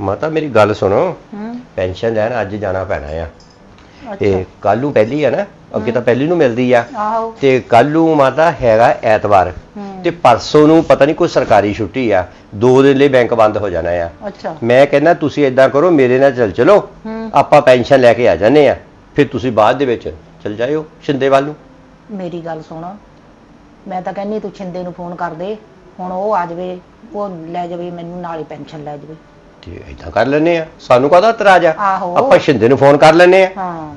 ਮਾਤਾ ਮੇਰੀ ਗੱਲ ਸੁਣੋ। ਹੂੰ। ਪੈਨਸ਼ਨ ਲੈਣ ਅੱਜ ਜਾਣਾ ਪੈਣਾ ਆ। ਤੇ ਕੱਲ ਨੂੰ ਪਹਿਲੀ ਆ ਨਾ ਅੱਗੇ ਤਾਂ ਪਹਿਲੀ ਨੂੰ ਮਿਲਦੀ ਆ। ਆਹੋ। ਤੇ ਕੱਲ ਨੂੰ ਮਾਤਾ ਹੈਗਾ ਐਤਵਾਰ। ਤੇ ਪਰਸੋਂ ਨੂੰ ਪਤਾ ਨਹੀਂ ਕੋਈ ਸਰਕਾਰੀ ਛੁੱਟੀ ਆ। ਦੋ ਦਿਨ ਲਈ ਬੈਂਕ ਬੰਦ ਹੋ ਜਾਣਾ ਆ। ਅੱਛਾ। ਮੈਂ ਕਹਿੰਦਾ ਤੁਸੀਂ ਇਦਾਂ ਕਰੋ ਮੇਰੇ ਨਾਲ ਚੱਲ ਚਲੋ। ਆਪਾਂ ਪੈਨਸ਼ਨ ਲੈ ਕੇ ਆ ਜਾਂਦੇ ਆ। ਫਿਰ ਤੁਸੀਂ ਬਾਅਦ ਦੇ ਵਿੱਚ ਚਲ ਜਾਇਓ ਸ਼ਿੰਦੇ ਵੱਲ ਨੂੰ। ਮੇਰੀ ਗੱਲ ਸੁਣ। ਮੈਂ ਤਾਂ ਕਹਿੰਨੀ ਤੂੰ ਛਿੰਦੇ ਨੂੰ ਫੋਨ ਕਰ ਦੇ। ਹੁਣ ਉਹ ਆ ਜਾਵੇ ਉਹ ਲੈ ਜਾਵੇ ਮੈਨੂੰ ਨਾਲ ਹੀ ਪੈਨਸ਼ਨ ਲੈ ਜਾਵੇ। ਤੇ ਇਦਾਂ ਕਰ ਲੈਨੇ ਆ। ਸਾਨੂੰ ਕਾਹਦਾ ਇਤਰਾਜ਼ ਆ? ਆਹੋ। ਆਪਾਂ ਸ਼ਿੰਦੇ ਨੂੰ ਫੋਨ ਕਰ ਲੈਨੇ ਆ। ਹਾਂ।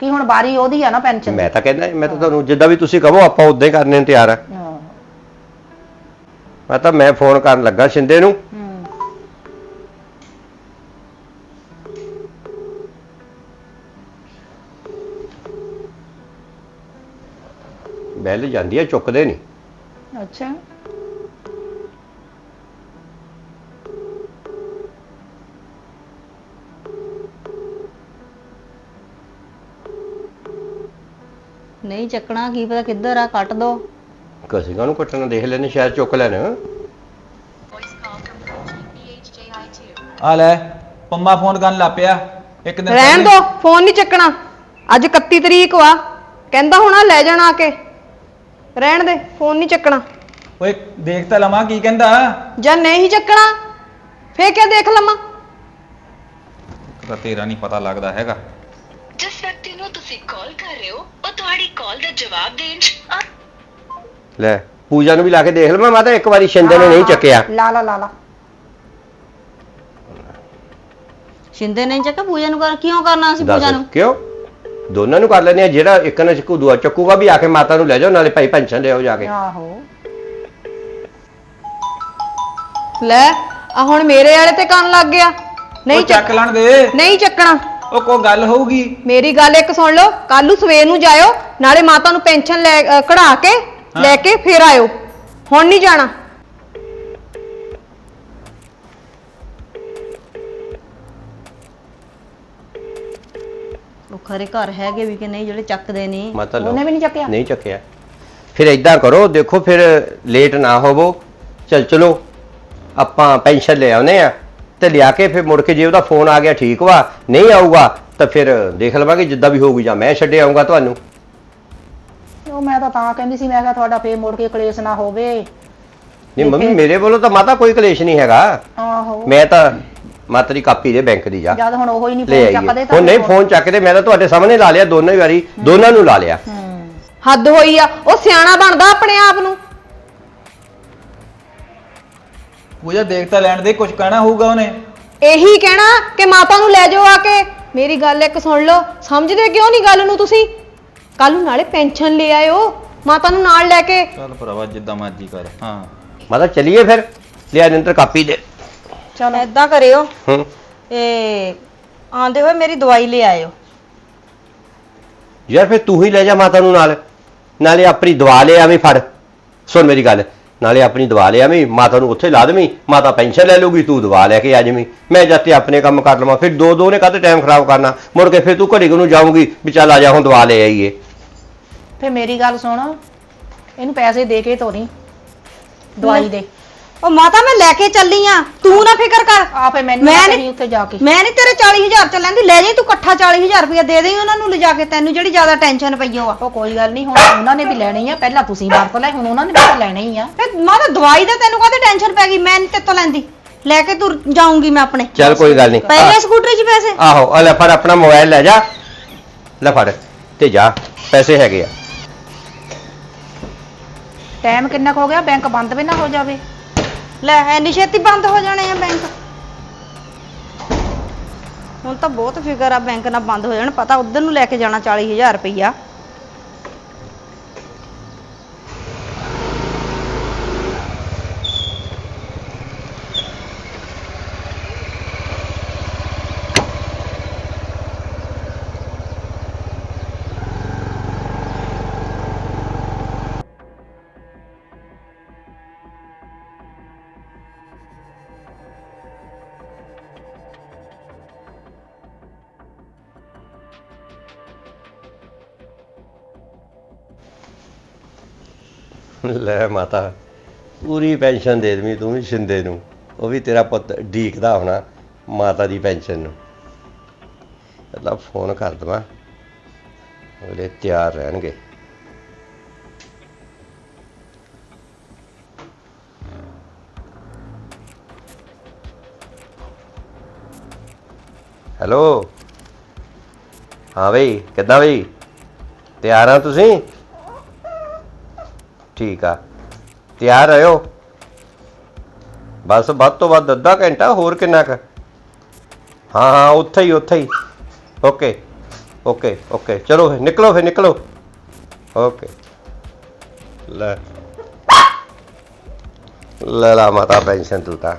ਕੀ ਹੁਣ ਬਾਰੀ ਉਹਦੀ ਆ ਨਾ ਪੈਨਸ਼ਨ ਮੈਂ ਤਾਂ ਕਹਿੰਦਾ ਮੈਂ ਤਾਂ ਤੁਹਾਨੂੰ ਜਿੱਦਾਂ ਵੀ ਤੁਸੀਂ ਕਹੋ ਆਪਾਂ ਉਦਾਂ ਹੀ ਕਰਨੇ ਨੂੰ ਤਿਆਰ ਆ। ਹਾਂ। ਮੈਂ ਤਾਂ ਮੈਂ ਫੋਨ ਕਰਨ ਲੱਗਾ ਸ਼ਿੰਦੇ ਨੂੰ। ਹੂੰ। ਬੈਲ ਜਾਂਦੀ ਆ ਚੁੱਕਦੇ ਨਹੀਂ। ਅੱਛਾ। ਨਹੀਂ ਚੱਕਣਾ ਕੀ ਪਤਾ ਕਿੱਧਰ ਆ ਕੱਟ ਦੋ। ਕਿਸੇ ਨੂੰ ਕੱਟਣਾ ਦੇਖ ਲੈਣੇ ਸ਼ਾਇਦ ਚੁੱਕ ਲੈਣ। ਆ ਲੈ ਪੰਮਾ ਫੋਨ ਕਰਨ ਲੱਗ ਪਿਆ। ਇੱਕ ਦਿਨ ਰਹਿਣ ਦੋ ਫੋਨ ਨਹੀਂ ਚੱਕਣਾ। ਅੱਜ 31 ਤਰੀਕ ਵਾ। ਕਹਿੰਦਾ ਹੋਣਾ ਲੈ ਜਾਣਾ ਆ ਕੇ। ਰਹਿਣ ਦੇ ਫੋਨ ਨਹੀਂ ਚੱਕਣਾ। ਓਏ ਦੇਖ ਤਾਂ ਲਵਾਂ ਕੀ ਕਹਿੰਦਾ? ਜਾਂ ਨਹੀਂ ਚੱਕਣਾ ਫੇਰ ਕਿਆ ਦੇਖ ਲਵਾਂ? ਤਾਂ ਤੇਰਾ ਨਹੀਂ ਪਤਾ ਲੱਗਦਾ ਹੈਗਾ। ਜਿਸ ਵਿਅਕਤੀ ਨੂੰ ਤੁਸੀਂ ਕਾਲ ਕਰ ਰਹੇ ਹੋ ਉਹ ਤੁਹਾਡੀ ਕਾਲ ਦਾ ਜਵਾਬ ਦੇਣ 'ਚ ਅ- ਲੈ ਪੂਜਾ ਨੂੰ ਵੀ ਲਾ ਕੇ ਦੇਖ ਲਵਾਂ ਮੈਂ ਤਾਂ ਇੱਕ ਵਾਰੀ ਸ਼ਿੰਦੇ ਨੇ ਨਹੀਂ ਚੱਕਿਆ। ਲਾ ਲਾ ਲਾ ਲਾ। ਸ਼ਿੰਦੇ ਨਹੀਂ ਚੱਕਾ ਪੂਜਾ ਨੂੰ ਕਰ ਕਿਉਂ ਕਰਨਾ ਸੀ ਦੱਸ ਪੂਜਾ ਨੂੰ? ਕਿਉਂ? ਦੋਨਾਂ ਨੂੰ ਕਰ ਲੈਨੇ ਆ ਜਿਹੜਾ ਇੱਕ ਨੇ ਚੱਕੂ ਦੂਆ ਚੱਕੂਗਾ ਵੀ ਆ ਕੇ ਮਾਤਾ ਨੂੰ ਲੈ ਜਾਓ ਨਾਲੇ ਭਾਈ ਪੈਨਸ਼ਨ ਲਿਆਓ ਜਾ ਕੇ। ਆਹੋ। ਲੈ ਆ ਹੁਣ ਮੇਰੇ ਵਾਲੇ ਤੇ ਕੰਨ ਲੱਗ ਗਿਆ। ਨਹੀਂ ਉਹ ਚੱਕ ਚੱਕ ਲੈਣ ਦੇ। ਨਹੀਂ ਚੱਕਣਾ। ਉਹ ਕੋ ਗੱਲ ਹੋਊਗੀ? ਮੇਰੀ ਗੱਲ ਇੱਕ ਸੁਣ ਲਓ ਕੱਲ ਨੂੰ ਸਵੇਰ ਨੂੰ ਜਾਇਓ ਨਾਲੇ ਮਾਤਾ ਨੂੰ ਪੈਨਸ਼ਨ ਲੈ ਅ, ਕਢਾ ਕੇ ਲੈ ਕੇ ਫੇਰ ਆਇਓ। ਹੁਣ ਨਹੀਂ ਜਾਣਾ। ਉਹ ਖਰੇ ਘਰ ਹੈਗੇ ਵੀ ਕਿ ਨਹੀਂ ਜਿਹੜੇ ਚੱਕਦੇ ਨਹੀਂ ਮਾਤਾ ਲਓ। ਉਹਨੇ ਵੀ ਨਹੀਂ ਚੱਕਿਆ? ਨਹੀਂ ਚੱਕਿਆ। ਫਿਰ ਇਦਾਂ ਕਰੋ ਦੇਖੋ ਫਿਰ ਲੇਟ ਨਾ ਹੋਵੋ। ਚਲ ਚਲੋ ਆਪਾਂ ਪੈਨਸ਼ਨ ਲੈ ਆਉਨੇ ਆ ਤੇ ਲਿਆ ਕੇ ਫਿਰ ਮੁੜ ਕੇ ਜੇ ਉਹਦਾ ਫੋਨ ਆ ਗਿਆ ਠੀਕ ਵਾ ਨਹੀਂ ਆਊਗਾ ਤਾਂ ਫਿਰ ਦੇਖ ਲਵਾਂਗੇ ਜਿੱਦਾਂ ਵੀ ਹੋਊਗੀ ਜਾਂ ਮੈਂ ਛੱਡ ਆਊਂਗਾ ਤੁਹਾਨੂੰ। ਉਹ ਮੈਂ ਤਾਂ ਤਾਂ ਕਹਿੰਦੀ ਸੀ ਮੈਂ ਕਿਹਾ ਤੁਹਾਡਾ ਫੇਰ ਮੁੜ ਕੇ ਕਲੇਸ਼ ਨਾ ਹੋਵੇ। ਨਹੀਂ ਮੰਮੀ ਮੇਰੇ ਵੱਲੋਂ ਤਾਂ ਮਾਤਾ ਕੋਈ ਕਲੇਸ਼ ਨਹੀਂ ਹੈਗਾ। ਆਹੋ। ਮੈਂ ਤਾਂ ਮਾਤਾ ਦੀ ਕਾਪੀ ਦੇ ਬੈਂਕ ਦੀ ਜਾ ਜਦ ਹੁਣ ਉਹ ਹੀ ਨਹੀਂ ਲੈ ਫੋਨ ਚੱਕਦੇ ਆਈਏ ਹੁਣ ਨਹੀਂ ਫੋਨ ਚੱਕਦੇ ਮੈਂ ਤਾਂ ਤੁਹਾਡੇ ਸਾਹਮਣੇ ਲਾ ਲਿਆ ਦੋਨੋਂ ਵਾਰੀ ਦੋਨਾਂ ਨੂੰ ਲਾ ਲਿਆ। ਹੂੰ। ਹੱਦ ਹੋਈ ਆ ਉਹ ਸਿਆਣਾ ਬਣਦਾ ਆਪਣੇ ਆਪ ਨੂੰ। ਪੂਜਾ ਦੇਖ ਤਾਂ ਲੈਣ ਦੇ ਕੁਝ ਕਹਿਣਾ ਹੋਊਗਾ ਉਹਨੇ। ਇਹੀ ਕਹਿਣਾ ਕਿ ਮਾਤਾ ਨੂੰ ਲੈ ਜਾਓ ਆ ਕੇ। ਮੇਰੀ ਗੱਲ ਇੱਕ ਸੁਣ ਲਓ ਸਮਝਦੇ ਕਿਉਂ ਨਹੀਂ ਗੱਲ ਨੂੰ ਤੁਸੀਂ? ਕੱਲ ਨੂੰ ਨਾਲੇ ਪੈਨਸ਼ਨ ਲੈ ਆਇਓ ਮਾਤਾ ਨੂੰ ਨਾਲ ਲੈ ਕੇ। ਚੱਲ ਭਰਾਵਾ ਜਿੱਦਾਂ ਮਰਜ਼ੀ ਕਰ ਹਾਂ। ਮਾਤਾ ਚਲਿਏ ਫਿਰ? ਲਿਆ ਨਿੰਦਰ ਕਾਪੀ ਦੇ। ਚਲੋ ਐਦਾਂ ਕਰਿਓ। ਹੂੰ। ਇਹ ਆਂਦੇ ਹੋਏ ਮੇਰੀ ਦਵਾਈ ਲੈ ਆਇਓ। ਯਾਰ ਫਿਰ ਤੂੰ ਹੀ ਲੈ ਜਾ ਮਾਤਾ ਨੂੰ ਨਾਲ। ਨਾਲੇ ਆਪਣੀ ਦਵਾ ਲੈ ਆਵੀਂ ਫੜ। ਸੁਣ ਮੇਰੀ ਗੱਲ। ਨਾਲੇ ਆਪਣੀ ਦਵਾ ਲੈ ਆਵੀਂ ਮਾਤਾ ਨੂੰ ਉੱਥੇ ਲਾ ਦੇਵੀਂ ਮਾਤਾ ਪੈਨਸ਼ਨ ਲੈ ਲੂਗੀ ਤੂੰ ਦਵਾ ਲੈ ਕੇ ਆ ਜਾਵੀਂ। ਮੈਂ ਜਾਤੇ ਆਪਣੇ ਕੰਮ ਕਰ ਲਵਾਂ ਫਿਰ ਦੋ ਦੋ ਨੇ ਕਾਹਤੇ ਟਾਈਮ ਖਰਾਬ ਕਰਨਾ? ਮੁੜ ਕੇ ਫਿਰ ਤੂੰ ਘੜੀ ਨੂੰ ਜਾਊਂਗੀ ਵੀ ਚੱਲ ਆ ਜਾ ਹੁਣ ਦਵਾ ਲੈ ਆਈਏ। ਫੇਰ ਮੇਰੀ ਗੱਲ ਸੁਣ ਇਹਨੂੰ ਪੈਸੇ ਦੇ ਕੇ ਤੋਰੀ ਦਵਾਈ ਦੇ। ਉਹ ਮਾਤਾ ਮੈਂ ਲੈ ਕੇ ਚੱਲੀ ਆ। ਤੂੰ ਨਾ ਫਿਕਰ ਕਰ। ਆ ਫੇ ਮੈਨੂੰ ਮੈਂ ਨਾ ਨੀ- ਕਹੀਂ ਉੱਥੇ ਜਾ ਕੇ। ਮੈਂ ਨਹੀਂ ਤੇਰੇ 40000 ਚ ਲੈਂਦੀ। ਲੈ ਜਾਈ ਤੂੰ ਇਕੱਠਾ 40000 ਰੁਪਇਆ ਦੇ ਦੇਈ ਉਹਨਾਂ ਨੂੰ ਲਿਜਾ ਕੇ। ਤੈਨੂੰ ਜਿਹੜੀ ਜ਼ਿਆਦਾ ਟੈਨਸ਼ਨ ਪਈ ਓ ਆ। ਉਹ ਕੋਈ ਗੱਲ ਨਹੀਂ ਹੁਣ ਉਹਨਾਂ ਨੇ ਵੀ ਲੈਣੀ ਆ। ਪਹਿਲਾਂ ਤੁਸੀਂ ਵਰਤ ਲੈ ਹੁਣ ਉਹਨਾਂ ਨੇ ਵੀ ਤਾਂ ਲੈਣੀ ਹੀ ਆ। ਤੇ ਮਾਤਾ ਦਵਾਈ ਦਾ ਤੈਨੂੰ ਕਾਹਦੀ ਟੈਨਸ਼ਨ ਪੈ ਗਈ? ਮੈਂ ਨਹੀਂ ਤੇਤੋਂ ਲੈਂਦੀ। ਲੈ ਕੇ ਤੁਰ ਜਾਊਂਗੀ ਮੈਂ ਆਪਣੇ। ਚੱਲ ਕੋਈ ਗੱਲ ਨਹੀਂ। ਪਹਿਲੇ ਸਕੂਟਰੀ 'ਚ ਪੈਸੇ? ਆਹੋ ਆ ਲੈ ਫੜ ਆਪਣਾ ਮੋਬਾਈਲ ਲੈ ਜਾ। ਲੈ ਫੜ ਤੇ ਜਾ। ਪੈਸੇ ਹੈਗੇ ਆ। ਟਾਈਮ ਕਿੰਨਾ ਕੁ ਹੋ ਗਿਆ? ਬੈਂਕ ਬੰਦ ਵੀ ਨਾ ਹੋ ਜਾਵੇ। ਲੈ ਐਨੀ ਛੇਤੀ ਬੰਦ ਹੋ ਜਾਣੇ ਆ ਬੈਂਕ ਹੁਣ ਤਾਂ ਬਹੁਤ ਫਿਕਰ ਆ ਬੈਂਕ ਨਾ ਬੰਦ ਹੋ ਜਾਣ। ਪਤਾ ਉਧਰ ਨੂੰ ਲੈ ਕੇ ਜਾਣਾ 40000 ਰੁਪਈਆ। ਲੈ ਮਾਤਾ, ਪੂਰੀ ਪੈਨਸ਼ਨ ਦੇ ਦੇਵੀਂ, ਤੂੰ ਵੀ ਸ਼ਿੰਦੇ ਨੂੰ। ਉਹ ਵੀ ਤੇਰਾ ਪੁੱਤ ਢੀਕਦਾ ਹੋਣਾ ਮਾਤਾ ਦੀ ਪੈਨਸ਼ਨ ਨੂੰ। ਪਹਿਲਾਂ ਫੋਨ ਕਰ ਦਵਾਂ, ਅਗਲੇ ਤਿਆਰ ਰਹਿਣਗੇ। ਹੈਲੋ? ਹਾਂ ਬਈ, ਕਿੱਦਾਂ ਬਈ? ਤਿਆਰ ਆ ਤੁਸੀਂ? ਠੀਕ ਆ। ਤਿਆਰ ਰਹੋ ਬਸ ਵੱਧ ਤੋਂ ਵੱਧ ਅੱਧਾ ਘੰਟਾ, ਹੋਰ ਕਿੰਨਾ ਕੁ? ਹਾਂ ਹਾਂ, ਉੱਥੇ ਹੀ ਉੱਥੇ ਹੀ। Okay okay okay. ਚਲੋ ਫਿਰ, ਨਿਕਲੋ ਫਿਰ, ਨਿਕਲੋ। ਓਕੇ। ਲੈ। ਲੈ ਲਾ ਮਾਤਾ, ਪੈਨਸ਼ਨ ਤੂੰ ਤਾਂ।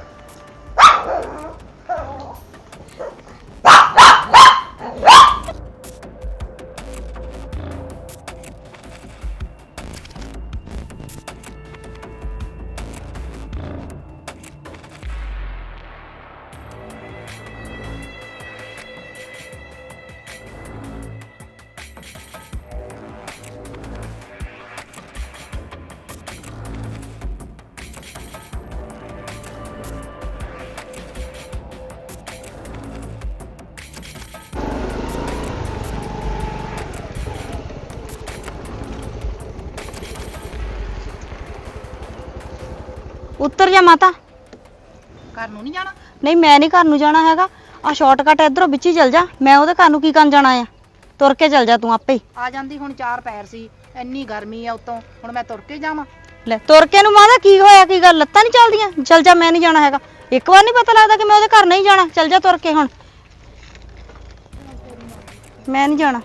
ਉੱਤਰ ਜਾ ਮਾਤਾ। ਘਰ ਨੂੰ ਨਹੀਂ ਜਾਣਾ? ਨਹੀਂ ਮੈਂ ਨਹੀਂ ਘਰ ਨੂੰ ਜਾਣਾ ਹੈਗਾ। ਆ ਸ਼ਾਰਟਕਟ ਇਧਰੋਂ ਵਿੱਚ ਹੀ ਚੱਲ ਜਾ। ਮੈਂ ਉਹਦੇ ਘਰ ਨੂੰ ਕੀ ਕਰਨ ਜਾਣਾ ਆ? ਤੁਰ ਕੇ ਚੱਲ ਜਾ ਤੂੰ ਆਪੇ ਹੀ। ਆ ਜਾਂਦੀ ਹੁਣ ਚਾਰ ਪੈਰ ਸੀ ਇੰਨੀ ਗਰਮੀ ਆ ਉਤੋਂ। ਹੁਣ ਮੈਂ ਤੁਰ ਕੇ ਜਾਵਾਂ। ਲੈ ਤੁਰ ਕੇ ਨੂੰ ਮਾਦਾ ਕੀ ਹੋਇਆ ਕੀ ਗੱਲ? ਲੱਤਾਂ ਨਹੀਂ ਚੱਲਦੀਆਂ? ਚੱਲ ਜਾ ਮੈਂ ਨਹੀਂ ਜਾਣਾ ਹੈਗਾ। ਇੱਕ ਵਾਰ ਨਹੀਂ ਪਤਾ ਲੱਗਦਾ ਕਿ ਮੈਂ ਉਹਦੇ ਘਰ ਨਹੀਂ ਜਾਣਾ। ਚੱਲ ਜਾ ਤੁਰ ਕੇ ਹੁਣ। ਮੈਂ ਨਹੀਂ ਜਾਣਾ।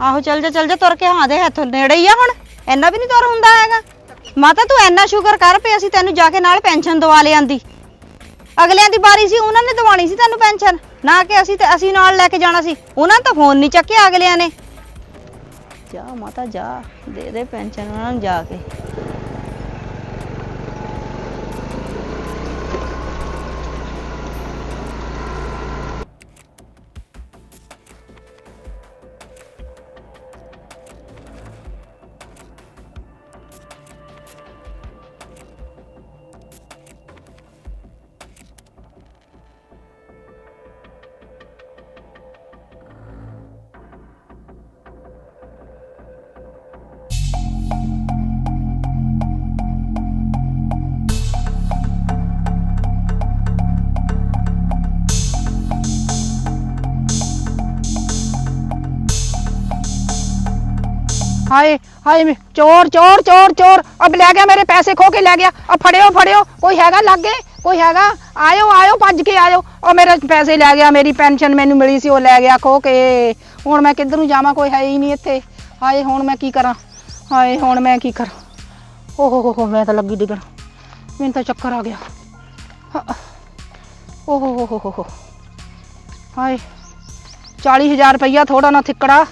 ਆਹੋ ਚੱਲ ਜਾ ਚੱਲ ਜਾ ਤੁਰ ਕੇ ਹਾਂ ਦੇ ਹੱਥੋਂ। ਨੇੜੇ ਹੀ ਆ ਹੁਣ। ਇੰਨਾ ਵੀ ਨਹੀਂ ਤੁਰ ਹੁੰਦਾ ਹੈਗਾ। ਮਾਤਾ, ਤੂੰ ਇੰਨਾ ਸ਼ੁਕਰ ਕਰ ਪਈ ਅਸੀਂ ਤੈਨੂੰ ਜਾ ਕੇ ਨਾਲ ਪੈਨਸ਼ਨ ਦਵਾ ਲਿਆਂਦੀ। ਅਗਲਿਆਂ ਦੀ ਵਾਰੀ ਸੀ, ਉਹਨਾਂ ਨੇ ਦਵਾਣੀ ਸੀ ਤੈਨੂੰ ਪੈਨਸ਼ਨ। ਨਾ ਕਿ ਅਸੀਂ ਤੇ ਅਸੀਂ ਨਾਲ ਲੈ ਕੇ ਜਾਣਾ ਸੀ। ਉਹਨਾਂ ਨੇ ਤਾਂ ਫੋਨ ਨਹੀਂ ਚੱਕਿਆ ਅਗਲਿਆਂ ਨੇ। ਜਾ ਮਾਤਾ, ਜਾ। ਦੇ ਦੇ ਪੈਨਸ਼ਨ ਉਹਨਾਂ ਨੂੰ ਜਾ ਕੇ। ਹਾਏ ਹਾਏ ਮੇ- ਚੋਰ ਚੋਰ ਚੋਰ ਚੋਰ ਅਬ ਲੈ ਗਿਆ ਮੇਰੇ ਪੈਸੇ ਖੋ ਕੇ ਲੈ ਗਿਆ ਆ ਫੜਿਓ ਫੜਿਓ ਕੋਈ ਹੈਗਾ ਲਾਗੇ ਕੋਈ ਹੈਗਾ ਆਇਓ ਆਇਓ ਭੱਜ ਕੇ ਆਇਓ ਉਹ ਮੇਰੇ ਪੈਸੇ ਲੈ ਗਿਆ ਮੇਰੀ ਪੈਨਸ਼ਨ ਮੈਨੂੰ ਮਿਲੀ ਸੀ ਉਹ ਲੈ ਗਿਆ ਖੋ ਕੇ ਹੁਣ ਮੈਂ ਕਿੱਧਰ ਨੂੰ ਜਾਵਾਂ ਕੋਈ ਹੈ ਹੀ ਨਹੀਂ ਇੱਥੇ ਹਾਏ ਹੁਣ ਮੈਂ ਕੀ ਕਰਾਂ ਹਾਏ ਹੁਣ ਮੈਂ ਕੀ ਕਰਾਂ ਓ ਹੋ ਹੋ ਹੋ ਮੈਂ ਤਾਂ ਲੱਗੀ ਡਿੱਗਣ ਮੈਨੂੰ ਤਾਂ ਚੱਕਰ ਆ ਗਿਆ ਹਾ- ਓ ਹੋ ਹੋ ਹੋ ਹੋ ਹੋ ਹਾਏ 40000 ਰੁਪਈਆ ਥੋੜਾ ਨਾ ਥਿੱਕੜਾ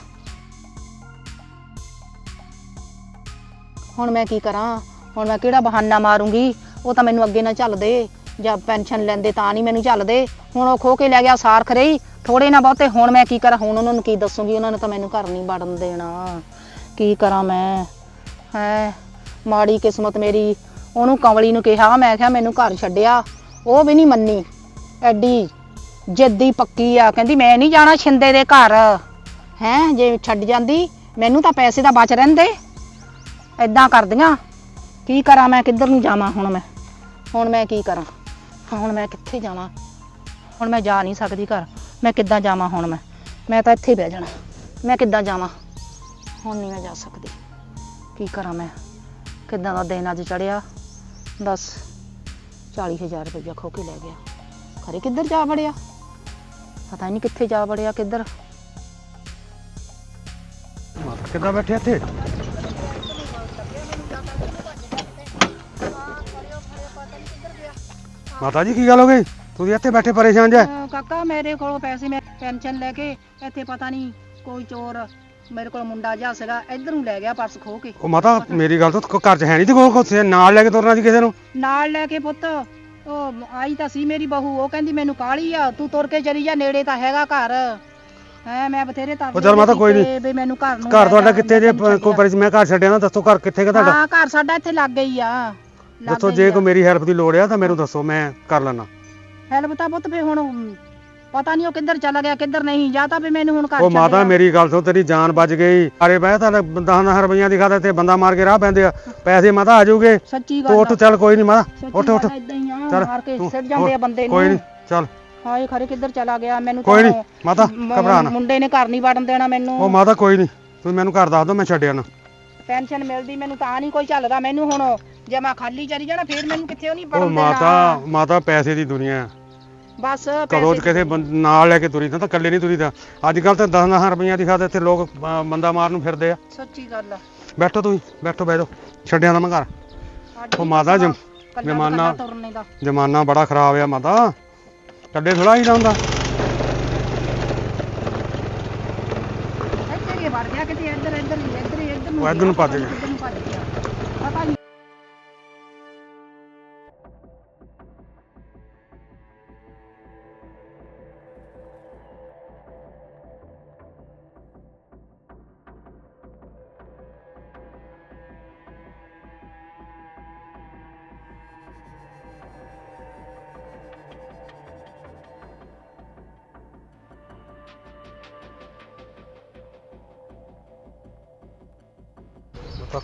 ਹੁਣ ਮੈਂ ਕੀ ਕਰਾਂ? ਹੁਣ ਮੈਂ ਕਿਹੜਾ ਬਹਾਨਾ ਮਾਰੂੰਗੀ? ਉਹ ਤਾਂ ਮੈਨੂੰ ਅੱਗੇ ਨਾ ਚੱਲਦੇ ਜਾਂ ਪੈਨਸ਼ਨ ਲੈਂਦੇ ਤਾਂ ਨਹੀਂ ਮੈਨੂੰ ਚੱਲਦੇ ਹੁਣ ਉਹ ਖੋ ਕੇ ਲੈ ਗਿਆ ਸਾਰ ਖਰੇਈ ਥੋੜੇ ਨਾ ਬਹੁਤੇ ਹੁਣ ਮੈਂ ਕੀ ਕਰਾਂ? ਹੁਣ ਉਹਨਾਂ ਨੂੰ ਕੀ ਦੱਸੂਗੀ? ਉਹਨਾਂ ਨੇ ਤਾਂ ਮੈਨੂੰ ਘਰ ਨਹੀਂ ਵੜਨ ਦੇਣਾ। ਕੀ ਕਰਾਂ ਮੈਂ? ਹੈ? ਮਾੜੀ ਕਿਸਮਤ ਮੇਰੀ। ਉਹਨੂੰ ਕੰਵਲੀ ਨੂੰ ਕਿਹਾ, ਮੈਂ ਕਿਹਾ ਮੈਨੂੰ ਘਰ ਛੱਡਿਆ। ਉਹ ਵੀ ਨਹੀਂ ਮੰਨੀ। ਐਡੀ ਜਿੱਦੀ ਪੱਕੀ ਆ। ਕਹਿੰਦੀ, ਮੈਂ ਨਹੀਂ ਜਾਣਾ ਛਿੰਦੇ ਦੇ ਘਰ। ਹੈ? ਜੇ ਛੱਡ ਜਾਂਦੀ, ਮੈਨੂੰ ਤਾਂ ਪੈਸੇ ਦਾ ਬਚ ਰਹਿੰਦੇ। ਐਦਾਂ ਕਰਦੀਆਂ। ਕੀ ਕਰਾਂ ਮੈਂ, ਕਿੱਧਰ ਨੂੰ ਜਾਵਾਂ ਹੁਣ ਮੈਂ? ਹੁਣ ਮੈਂ ਕੀ ਕਰਾਂ? ਹੁਣ ਮੈਂ ਕਿੱਥੇ ਜਾਵਾਂ? ਹੁਣ ਮੈਂ ਜਾ ਨਹੀਂ ਸਕਦੀ ਘਰ। ਮੈਂ ਕਿੱਦਾਂ ਜਾਵਾਂ ਹੁਣ ਮੈਂ? ਮੈਂ ਤਾਂ ਇੱਥੇ ਹੀ ਬਹਿ ਜਾਣਾ। ਮੈਂ ਕਿੱਦਾਂ ਜਾਵਾਂ? ਹੁਣ ਨਹੀਂ ਮੈਂ ਜਾ ਸਕਦੀ। ਕੀ ਕਰਾਂ ਮੈਂ? ਕਿੱਦਾਂ ਦਾ ਦਿਨ ਅੱਜ ਚੜਿਆ ਬਸ 40000 ਰੁਪਇਆ ਖੋ ਕੇ ਲੈ ਗਿਆ। ਖਰੇ ਕਿੱਧਰ ਜਾ ਵੜਿਆ? ਪਤਾ ਹੀ ਨਹੀਂ ਕਿੱਥੇ ਜਾ ਵੜਿਆ, ਕਿੱਧਰ। ਕਿੱਦਾਂ ਬੈਠੇ ਇੱਥੇ? ਮਾਤਾ ਜੀ ਕੀ ਗੱਲ ਹੋ ਗਈ? ਤੁਸੀਂ ਇੱਥੇ ਬੈਠੇ ਪਰੇਸ਼ਾਨ ਜੇ। ਅਹ ਕਾਕਾ ਮੇਰੇ ਕੋਲੋਂ ਪੈਸੇ ਮੈਂ ਪੈਨਸ਼ਨ ਲੈ ਕੇ ਇੱਥੇ ਪਤਾ ਨਹੀਂ ਕੋਈ ਚੋਰ ਮੇਰੇ ਕੋਲ ਮੁੰਡਾ ਜਿਹਾ ਸੀਗਾ ਇੱਧਰ ਨੂੰ ਲੈ ਗਿਆ ਪਰਸ ਖੋ ਕੇ। ਉਹ ਮਾਤਾ ਮੇਰੀ ਗੱਲ ਤੋਂ ਘਰ 'ਚ ਹੈ ਨਹੀਂ ਤੇ ਕੋਲ ਕੋਸੇ ਨਾਲ ਲੈ ਕੇ ਤੁਰਨਾ ਜੀ ਕਿਸੇ ਨੂੰ? ਨਾਲ ਲੈ ਕੇ ਪੁੱਤ ਉਹ ਆਈ ਤਾਂ ਸੀ ਮੇਰੀ ਬਹੂ ਉਹ ਕਹਿੰਦੀ ਮੈਨੂੰ ਕਾਲੀ ਆ ਤੂੰ ਤੁਰ ਕੇ ਚਲੀ ਜਾ ਨੇੜੇ ਤਾਂ ਹੈਗਾ ਘਰ। ਹੈ ਮੈਂ ਬਥੇਰੇ ਤਾਂ ਉਹ ਚੱਲ ਮਾਤਾ ਕੋਈ ਨੀ। ਵੀ ਮੈਨੂੰ ਘਰ ਨੂੰ ਘਰ ਲੈ ਤੁਹਾਡਾ ਕਿੱਥੇ ਜੇ ਮੈਂ ਕੋਈ ਪਰਿਸ ਮੈਂ ਘਰ ਛੱਡਿਆ ਨਾ ਦੱਸੋ ਘਰ ਕਿੱਥੇ ਕਿ ਤੁਹਾਡਾ? ਹਾਂ ਘਰ ਸਾਡਾ ਇੱਥੇ ਲੱਗ ਗਈ ਆ। ਦੱਸੋ ਜੇ। ਕੋਈ ਮੇਰੀ ਹੈਲਪ ਦੀ ਲੋੜ ਆ ਤਾਂ ਮੈਨੂੰ ਦੱਸੋ ਮੈਂ ਕਰ ਲੈਣਾ ਹੈਲਪ ਤਾਂ ਪੁੱਤ ਫੇ ਹੁਣ ਪਤਾ ਨਹੀਂ ਉਹ ਕਿੱਧਰ ਚਲਾ ਗਿਆ ਕਿੱਧਰ ਨਹੀਂ ਜਾਂ ਤਾਂ ਫੇ ਮੈਨੂੰ ਹੁਣ ਘਰ ਉਹ ਮਾਤਾ। ਮੇਰੀ ਗੱਲ ਸੁਣ ਤੇਰੀ ਜਾਨ ਬਚ ਗਈ। ਅਰੇ ਬਹਿ ਤਾਂ 10 ਰੁਪਈਆਂ ਦੀ ਖਾਤੇ ਤੇ ਬੰਦਾ ਮਾਰ ਕੇ ਰਾਹ ਪੈਂਦੇ ਆ। ਪੈਸੇ ਮਾਤਾ ਆ ਜਾਊਗੇ। ਸੱਚੀ ਤੂੰ ਉੱਠ ਚੱਲ ਕੋਈ ਨਹੀਂ ਮਾਤਾ। ਉੱਠ ਉੱਠ। ਗੱਲ ਏਦਾਂ ਹੀ ਆ ਚੱਲ ਮਾਰ ਕੇ ਤੂੰ ਸਿੱਟ ਜਾਂਦੇ ਆ ਉੱਠ, ਬੰਦੇ ਨੂੰ। ਕੋਈ ਨਹੀਂ ਚੱਲ। ਹਾਏ ਖਰੇ ਕਿੱਧਰ ਚਲਾ ਗਿਆ ਮੈਨੂੰ ਕੋਈ ਤਾਂ ਨੀ, ਮਾਤਾ, ਘਬਰਾ ਨਾ। ਮੁੰਡੇ ਨੇ ਘਰ ਨਹੀਂ ਵੜਨ ਦੇਣਾ ਮੈਨੂੰ। ਉਹ ਮਾਤਾ ਕੋਈ ਨਹੀਂ ਤੂੰ ਮੈਨੂੰ ਘਰ ਦੱਸ ਦੋ ਮੈਂ ਛੱਡਿਆ ਨਾ ਪੈਨਸ਼ਨ ਮਿਲਦੀ ਮੈਨੂੰ ਤਾਂ ਨਹੀਂ ਕੋਈ ਚੱਲਦਾ ਮੈਨੂੰ ਹੁਣ ਜੇ ਮੈਂ ਖਾਲੀ ਚਲੀ ਜਾਣਾ ਫੇਰ ਮੈਨੂੰ ਕਿੱਥੇ ਉਹ ਨਹੀਂ ਉਹ ਵੜਨ ਮਾਤਾ ਮਾਤਾ ਪੈਸੇ ਦੀ ਦੁਨੀਆ। ਹੈ ਬਸ ਕਦੋਂ ਪੈਸੇ ਕਿਸੇ ਬੰਦ- ਨਾਲ ਲੈ ਕੇ ਤੁਰੀ ਤਾਂ ਇਕੱਲੇ ਨਹੀਂ ਤੁਰੀਦਾ ਅੱਜ ਕੱਲ ਤਾਂ 10 ਰੁਪਈਆਂ ਦੀ ਖਾਤੇ ਇੱਥੇ ਲੋਕ ਬੰਦਾ ਮਾਰਨ ਨੂੰ ਫਿਰਦੇ ਆ। ਸੱਚੀ ਗੱਲ ਆ। ਬੈਠੋ ਤੁਸੀਂ ਬੈਠੋ ਬਹਿ ਜਾਓ। ਛੱਡਿਆ ਨਾ ਮੈਂ ਘਰ। ਉਹ ਮਾਤਾ ਜਮ ਕੱਲਾ- ਜਮਾਨਾ ਤੁਰਨੇ ਦਾ। ਜਮਾਨਾ ਬੜਾ ਖਰਾਬ ਆ ਮਾਤਾ। ਕੱਲੇ ਥੋੜਾ ਹੀ ਹੁੰਦਾ ਇੱਥੇ ਹੀ ਵੜ ਗਿਆ ਕਿਤੇ ਇੱਧਰ ਇੱਧਰ ਹੀ ਇੱਧਰ ਹੀ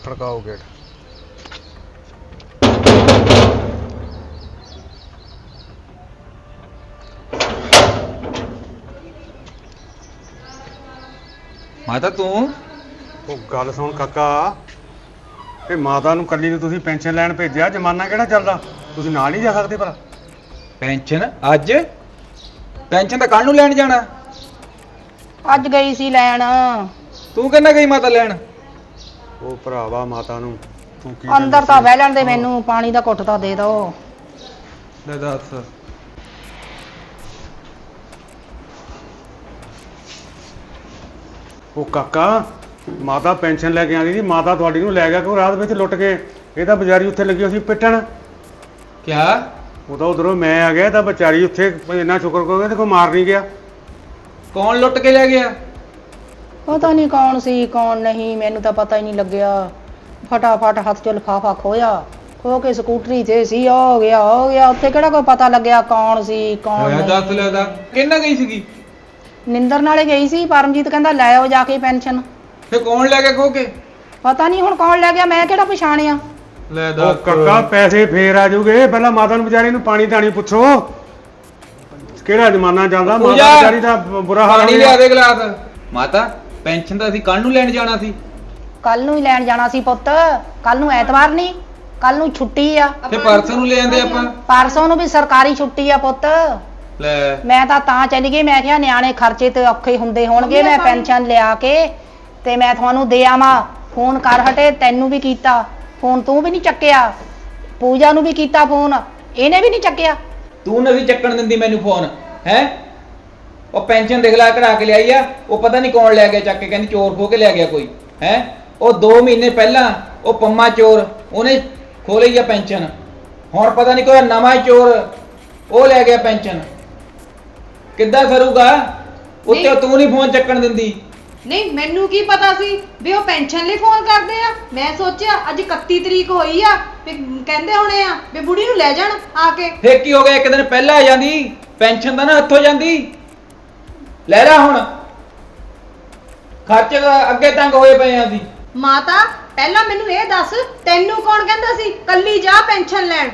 ਖੜਕਾਓ ਗੇਟ। ਮਾਤਾ ਤੂੰ? ਉਹ ਗੱਲ ਸੁਣ ਕਾਕਾ ਇਹ ਮਾਤਾ ਨੂੰ ਕੱਲੀ ਨੂੰ ਤੁਸੀਂ ਪੈਨਸ਼ਨ ਲੈਣ ਭੇਜਿਆ ਜਮਾਨਾ ਕਿਹੜਾ ਚੱਲਦਾ? ਤੁਸੀਂ ਨਾਲ ਨਹੀਂ ਜਾ ਸਕਦੇ ਭਲਾ। ਪੈਨਸ਼ਨ? ਅੱਜ? ਪੈਨਸ਼ਨ ਤਾਂ ਕੱਲ ਨੂੰ ਲੈਣ ਜਾਣਾ। ਅੱਜ ਗਈ ਸੀ ਲੈਣ। ਤੂੰ ਕਹਿੰਦਾ ਗਈ ਮਾਤਾ ਲੈਣ? ਉਹ ਭਰਾਵਾ ਮਾਤਾ ਨੂੰ। ਤੂੰ ਕੀ ਅੰਦਰ ਤਾਂ ਬਹਿ ਲੈਣ ਦੇ ਮੈਨੂੰ ਪਾਣੀ ਦਾ ਘੁੱਟ ਤਾਂ ਦੇ ਦਿਓ ਲੈ ਦੱਸ। ਉਹ ਕਾਕਾ ਮਾਤਾ ਪੈਨਸ਼ਨ ਲੈ ਕੇ ਆਂਦੀ ਸੀ ਮਾਤਾ ਤੁਹਾਡੀ ਨੂੰ ਲੈ ਗਿਆ ਕਿ ਰਾਤ ਵਿੱਚ ਲੁੱਟ ਕੇ? ਇਹ ਤਾਂ ਵਿਚਾਰੀ ਉੱਥੇ ਲੱਗੀ ਹੋਈ ਸੀ ਪਿੱਟਣ। ਕਿਆ? ਉਹ ਤਾਂ ਉਧਰੋਂ ਮੈਂ ਆ ਗਿਆ ਤਾਂ ਵਿਚਾਰੀ ਉੱਥੇ ਇੰਨਾ ਸ਼ੁਕਰ ਕਰੋਗੇ ਤੇ ਕੋਈ ਮਾਰ ਨਹੀਂ ਗਿਆ। ਕੌਣ ਲੁੱਟ ਕੇ ਲੈ ਗਿਆ? ਪਤਾ ਨਹੀਂ ਕੌਣ ਸੀ ਕੌਣ ਨਹੀਂ ਮੈਨੂੰ ਤਾਂ ਪਤਾ ਹੀ ਨਹੀਂ ਲੱਗਿਆ। ਫਟਾਫਟ ਹੱਥ ਚੋਂ ਲਿਫਾਫਾ ਖੋਇਆ ਖੋ ਕੇ ਸਕੂਟਰੀ ਤੇ ਸੀ ਉਹ ਹੋ ਗਿਆ ਹੋ ਗਿਆ। ਉੱਥੇ ਕਿਹੜਾ ਕੋਈ ਪਤਾ ਲੱਗਿਆ ਕੌਣ ਸੀ ਕੌਣ ਨਹੀਂ। ਦੱਸ ਲੈ ਦਾ। ਕਿੰਨਾ ਗਈ ਸੀਗੀ? ਨਿੰਦਰ ਨਾਲੇ ਗਈ ਸੀ ਪਰਮਜੀਤ ਕਹਿੰਦਾ ਲੈ ਆਓ ਜਾ ਕੇ ਪੈਨਸ਼ਨ। ਫੇ ਕੌਣ ਲੈ ਗਿਆ ਖੋ ਕੇ? ਪਤਾ ਨਹੀਂ ਹੁਣ ਕੌਣ ਲੈ ਗਿਆ ਮੈਂ ਕਿਹੜਾ ਪਛਾਣਿਆ? ਲੈ ਉਹ ਕਾਕਾ ਪੈਸੇ ਫੇਰ ਆ ਜਾਊਗੇ। ਪਹਿਲਾਂ ਮਾਤਾ ਨੂੰ ਵਿਚਾਰੀ ਨੂੰ ਪਾਣੀ ਧਾਣੀ ਪੁੱਛੋ। ਕਿਹੜਾ ਜ਼ਮਾਨਾ ਚੱਲਦਾ? ਮਾਤਾ ਪੂਜਾ, ਵਿਚਾਰੀ ਦਾ ਬੁਰਾ ਹਾਲ ਪਾਣੀ ਹੋ ਲਿਆ ਗਿਆ ਦੇ ਗਲਾਸ। ਮਾਤਾ ਪੈਨਸ਼ਨ ਤਾਂ ਅਸੀਂ ਕੱਲ ਨੂੰ ਲੈਣ ਜਾਣਾ ਸੀ। ਕੱਲ ਨੂੰ ਹੀ ਲੈਣ ਜਾਣਾ ਸੀ ਪੁੱਤ। ਕੱਲ ਨੂੰ ਐਤਵਾਰ ਨਹੀਂ ਕੱਲ ਨੂੰ ਛੁੱਟੀ ਆ। ਤੇ ਪਰਸੋਂ ਨੂੰ ਲੈ ਆਂਦੇ ਆਪਾਂ? ਪਰਸੋਂ ਨੂੰ ਵੀ ਸਰਕਾਰੀ ਛੁੱਟੀ ਆ ਪੁੱਤ। ਲੈ। ਮੈਂ ਤਾਂ ਤਾਂ ਚਲੀ ਗਈ ਮੈਂ ਕਿਹਾ ਨਿਆਣੇ ਖਰਚੇ ਤੇ ਔਖੇ ਹੁੰਦੇ ਹੋਣਗੇ ਮੈਂ ਪੈਨਸ਼ਨ ਲਿਆ ਕੇ ਤੇ ਮੈਂ ਤੁਹਾਨੂੰ ਦੇ ਆਵਾਂ। ਫੋਨ ਕਰ ਹਟੇ ਤੈਨੂੰ ਵੀ ਕੀਤਾ। ਫੋਨ ਤੂੰ ਵੀ ਨਹੀਂ ਚੱਕਿਆ। ਪੂਜਾ ਨੂੰ ਵੀ ਕੀਤਾ ਫੋਨ। ਇਹਨੇ ਵੀ ਨਹੀਂ ਚੱਕਿਆ। ਤੂੰ ਨਹੀਂ ਚੱਕਣ ਦਿੰਦੀ ਮੈਨੂੰ ਫੋਨ ਹੈ? ਉਹ ਪੈਨਸ਼ਨ ਦੇਖ ਲੈ ਕਢਾ ਕੇ ਲਿਆਈ ਆ ਉਹ ਪਤਾ ਨਹੀਂ ਕੌਣ ਲੈ ਗਿਆ ਚੱਕ ਕੇ ਕਹਿੰਦੀ ਚੋਰ ਖੋ ਕੇ ਲੈ ਗਿਆ ਕੋਈ ਹੈ? ਉਹ 2 ਮਹੀਨੇ ਪਹਿਲਾਂ ਉਹ ਪੰਮਾ ਚੋਰ ਉਹਨੇ ਖੋਲੀ ਆ ਪੈਨਸ਼ਨ। ਹੁਣ ਪਤਾ ਨਹੀਂ ਕੋਈ ਨਵਾਂ ਚੋਰ ਉਹ ਲੈ ਗਿਆ ਪੈਨਸ਼ਨ। ਕਿੱਦਾਂ ਸਰੂਗਾ ਉੱਤੇ। ਤੂੰ ਨਹੀਂ ਫੋਨ ਚੱਕਣ ਦਿੰਦੀ। ਨਹੀਂ ਮੈਨੂੰ ਕੀ ਪਤਾ ਸੀ ਵੀ ਉਹ ਪੈਨਸ਼ਨ ਲਈ ਫੋਨ ਕਰਦੇ ਆ? ਮੈਂ ਸੋਚਿਆ ਅੱਜ 31 ਤਰੀਕ ਹੋਈ ਆ ਵੀ ਕਹਿੰਦੇ ਹੋਣੇ ਆ ਵੀ ਬੁੜੀ ਨੂੰ ਲੈ ਜਾਣ ਆ ਕੇ। ਫੇਰ ਕੀ ਹੋ ਗਿਆ? ਇੱਕ ਦਿਨ ਪਹਿਲਾਂ ਆ ਜਾਂਦੀ ਪੈਨਸ਼ਨ ਤਾਂ ਨਾ ਹੱਥੋਂ ਜਾਂਦੀ। ਲੈ ਲੈ ਹੁਣ। ਖਰਚ ਅੱਗੇ ਤੰਗ ਹੋਏ ਪਏ ਆ ਅਸੀਂ। ਮਾਤਾ ਪਹਿਲਾਂ ਮੈਨੂੰ ਇਹ ਦੱਸ ਤੈਨੂੰ ਕੌਣ ਕਹਿੰਦਾ ਸੀ ਕੱਲੀ ਜਾ ਪੈਨਸ਼ਨ ਲੈਣ?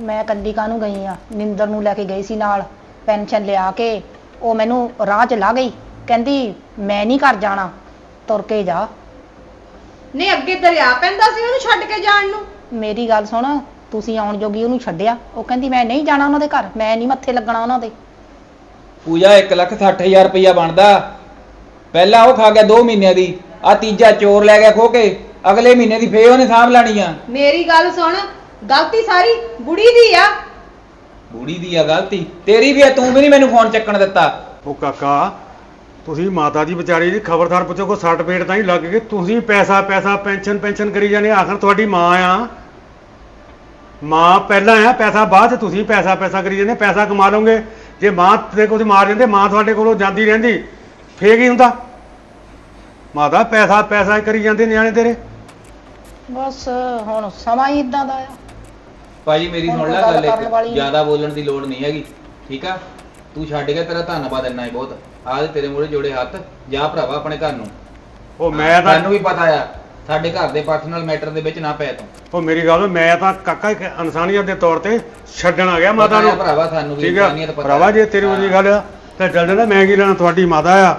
ਮੈਂ ਕੱਲੀ ਕਾਹਨੂੰ ਗਈ ਆ? ਨਿੰਦਰ ਨੂੰ ਲੈ ਕੇ ਗਈ ਸੀ ਨਾਲ ਪੈਨਸ਼ਨ ਲਿਆ ਕੇ ਉਹ ਮੈਨੂੰ ਰਾਹ 'ਚ ਲਾ ਗਈ। ਕਹਿੰਦੀ ਮੈਂ ਨਹੀਂ ਘਰ ਜਾਣਾ ਤੁਰ ਕੇ ਜਾ। ਨਹੀਂ ਅੱਗੇ ਦਰਿਆ ਪੈਂਦਾ ਸੀ ਉਹਨੂੰ ਛੱਡ ਕੇ ਜਾਣ ਨੂੰ। ਮੇਰੀ ਗੱਲ ਸੁਣ ਤੁਸੀਂ ਆਉਣ ਜੋਗੀ ਉਹਨੂੰ ਛੱਡਿਆ। ਉਹ ਕਹਿੰਦੀ ਮੈਂ ਨਹੀਂ ਜਾਣਾ ਉਹਨਾਂ ਦੇ ਘਰ ਮੈਂ ਨਹੀਂ ਮੱਥੇ ਲੱਗਣਾ ਉਹਨਾਂ ਦੇ। ਪੂਜਾ 160000 ਰੁਪਇਆ ਬਣਦਾ। ਪਹਿਲਾਂ ਉਹ ਖਾ ਗਿਆ 2 ਮਹੀਨਿਆਂ ਦੀ ਆ ਤੀਜਾ ਚੋਰ ਲੈ ਗਿਆ ਖੋ ਕੇ ਅਗਲੇ ਮਹੀਨੇ ਦੀ ਫੇਰ ਉਹਨੇ ਸਾਂਭ ਲੈਣੀ ਆ। ਮੇਰੀ ਗੱਲ ਸੁਣ ਗਲਤੀ ਸਾਰੀ ਬੁੜੀ ਦੀ ਆ। ਬੁੜੀ ਦੀ ਆ ਗਲਤੀ ਤੇਰੀ ਵੀ ਆ ਤੂੰ ਵੀ ਨਹੀਂ ਮੈਨੂੰ ਫੋਨ ਚੱਕਣ ਦਿੱਤਾ। ਉਹ ਕਾਕਾ ਤੁਸੀਂ ਮਾਤਾ ਦੀ ਵਿਚਾਰੀ ਦੀ ਖਬਰਦਾਰ ਪੁੱਛੋ ਕੋ ਸੱਟ ਪੇਟ ਤਾਂ ਹੀ ਲੱਗ ਗਈ ਤੁਸੀਂ ਪੈਸਾ ਪੈਸਾ ਪੈਨਸ਼ਨ ਪੈਨਸ਼ਨ ਕਰੀ ਜਾਂਦੇ ਆਖਰ ਤੁਹਾਡੀ ਮਾਂ ਆ। ਮਾਂ ਪਹਿਲਾਂ ਆ ਪੈਸਾ ਬਾਅਦ ਚ ਤੁਸੀਂ ਪੈਸਾ ਪੈਸਾ ਕਰੀ ਜਾਂਦੇ ਪੈਸਾ ਕਮਾ ਲਓਗੇ। ਜੇ ਮਾਂ ਤੇ ਕੋਈ ਮਾਰ ਜਾਂਦੇ ਮਾਂ ਤੁਹਾਡੇ ਕੋਲੋਂ ਜਾਂਦੀ ਰਹਿੰਦੀ ਫੇਰ ਕੀ ਹੁੰਦਾ? ਮਾਤਾ ਪੈਸਾ ਪੈਸਾ ਕਰੀ ਜਾਂਦੇ ਨਿਆਣੇ ਤੇਰੇ। ਬਸ ਹੁਣ ਸਮਾਂ ਹੀ ਇਦਾਂ ਦਾ ਆ। ਭਾਜੀ ਮੇਰੀ ਸੁਣ ਲੈ ਗੱਲ ਇੱਕ। ਜ਼ਿਆਦਾ ਬੋਲਣ ਦੀ ਲੋੜ ਨਹੀਂ ਹੈਗੀ ਠੀਕ ਆ? ਤੂੰ ਛੱਡ ਗਿਆ ਤੇਰਾ ਧੰਨਵਾਦ ਇੰਨਾ ਹੀ ਬਹੁਤ। ਆਜ ਤੇਰੇ ਮੂਹਰੇ ਜੋੜੇ ਹੱਥ ਜਾ ਭਰਾਵਾ ਆਪਣੇ ਘਰ ਨੂੰ। ਉਹ ਮੈਂ ਤਾਂ ਸਾਨੂੰ ਵੀ ਪਤਾ ਆ। ਸਾਡੇ ਘਰ ਦੇ ਪਰਸਨਲ ਮੈਟਰ ਦੇ ਵਿੱਚ ਨਾ ਪੈ ਤੂੰ। ਉਹ ਮੇਰੀ ਗੱਲ ਮੈਂ ਤਾਂ ਕਾਕਾ ਇੱਕ ਇਨਸਾਨੀਅਤ ਦੇ ਤੌਰ ਤੇ ਛੱਡਣ ਆ ਗਿਆ ਮਾਤਾ ਪਤਾ ਨੂੰ। ਭਰਾਵਾ ਸਾਨੂੰ ਵੀ ਠੀਕ ਆ? ਇਨਸਾਨੀਅਤ ਪਤਾ। ਭਰਾਵਾ ਜੇ ਤੇਰੀ ਹਾਂ। ਉਹਦੀ ਗੱਲ ਆ ਤਾਂ ਚੱਲ ਜਾਂਦਾ ਮੈਂ ਕੀ ਲੈਣਾ ਤੁਹਾਡੀ ਮਾਤਾ ਆ। ਹਾਂ,